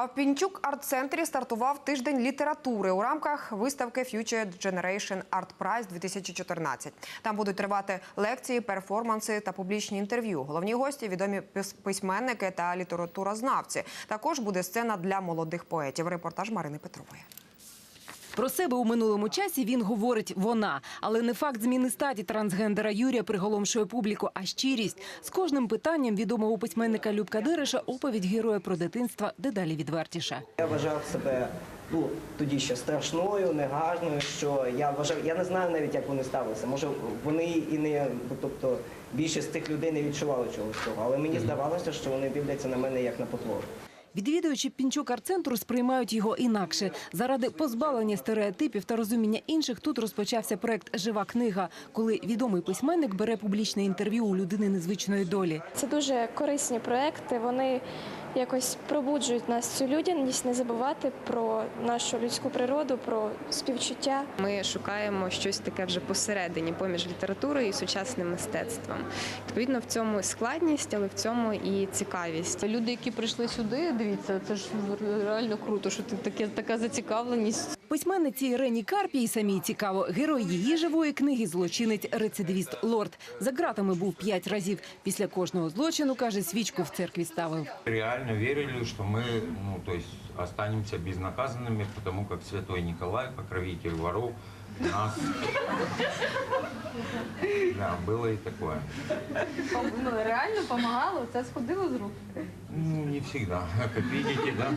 А в Пінчук арт-центрі стартував тиждень літератури у рамках виставки Future Generation Art Prize 2014. Там будуть тривати лекції, перформанси та публічні інтерв'ю. Головні гості відомі пис- письменники та літературознавці. Також буде сцена для молодих поетів. Репортаж Марини Петрової. Про себе у минулому часі він говорить вона, але не факт зміни статі трансгендера Юрія приголомшує публіку, а щирість з кожним питанням відомого письменника Любка Дириша оповідь героя про дитинства дедалі відвертіша. Я вважав себе ну тоді ще страшною, негарною. Що я вважав, я не знаю навіть, як вони ставилися. Може, вони і не тобто більшість з тих людей не відчували чогось цього, але мені здавалося, що вони дивляться на мене як на потвору. Відвідувачі Пінчук арт-центру сприймають його інакше. Заради позбавлення стереотипів та розуміння інших тут розпочався проект Жива книга, коли відомий письменник бере публічне інтерв'ю у людини незвичної долі. Це дуже корисні проекти. Вони якось пробуджують нас цю людяність, не забувати про нашу людську природу, про співчуття. Ми шукаємо щось таке вже посередині поміж літературою і сучасним мистецтвом. Відповідно, в цьому складність, але в цьому і цікавість. Люди, які прийшли сюди, дивіться, це ж реально круто, що ти таке така зацікавленість. Письменниці Ірені Карпі і самій цікаво. Герой її живої книги злочинець рецидивіст Лорд. За ґратами був п'ять разів. Після кожного злочину каже, свічку в церкві ставив. реально верили, что мы, ну, то есть останемся безнаказанными, потому как Святой Николай, покровитель воров, нас... Да, было и такое. Ну реально допомагало, це сходило з рук. Ну, не всегда, как видите, да?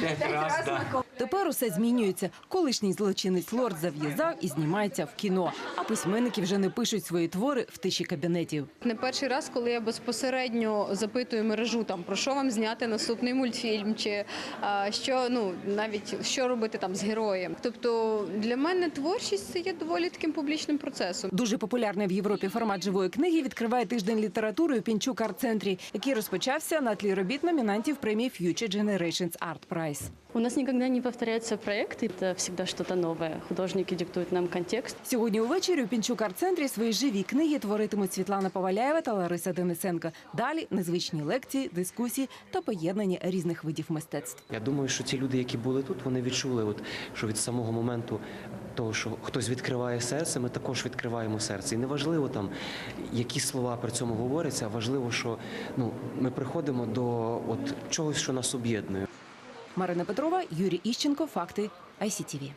Пять раз, да. Тепер усе змінюється. Колишній злочинець Лорд зав'язав і знімається в кіно. А письменники вже не пишуть свої твори в тиші кабінетів. Не перший раз, коли я безпосередньо запитую мережу там про що вам зняти наступний мультфільм, чи а, що ну навіть що робити там з героєм. Тобто для мене творчість це є доволі таким публічним процесом. Дуже популярний в Європі формат живої книги відкриває тиждень літератури у Пінчук арт-центрі, який розпочався на тлі робіт номінантів премії Future Generations Art Prize. У нас никогда не повторяются проекты, это всегда что-то новое. Художники диктуют нам контекст. Сьогодні увечері у Пінчук арт-центрі свої живі книги творитимуть Світлана Поваляєва та Лариса Денисенко. Далі незвичні лекції, дискусії та поєднання різних видів мистецтв. Я думаю, що ці люди, які були тут, вони відчули, от, що від самого моменту того, що хтось відкриває серце, ми також відкриваємо серце. І неважливо там, які слова при цьому говоряться, а важливо, що ну, ми приходимо до от, чогось, що нас об'єднує. Марина Петрова, Юрій Іщенко. Факти ICTV.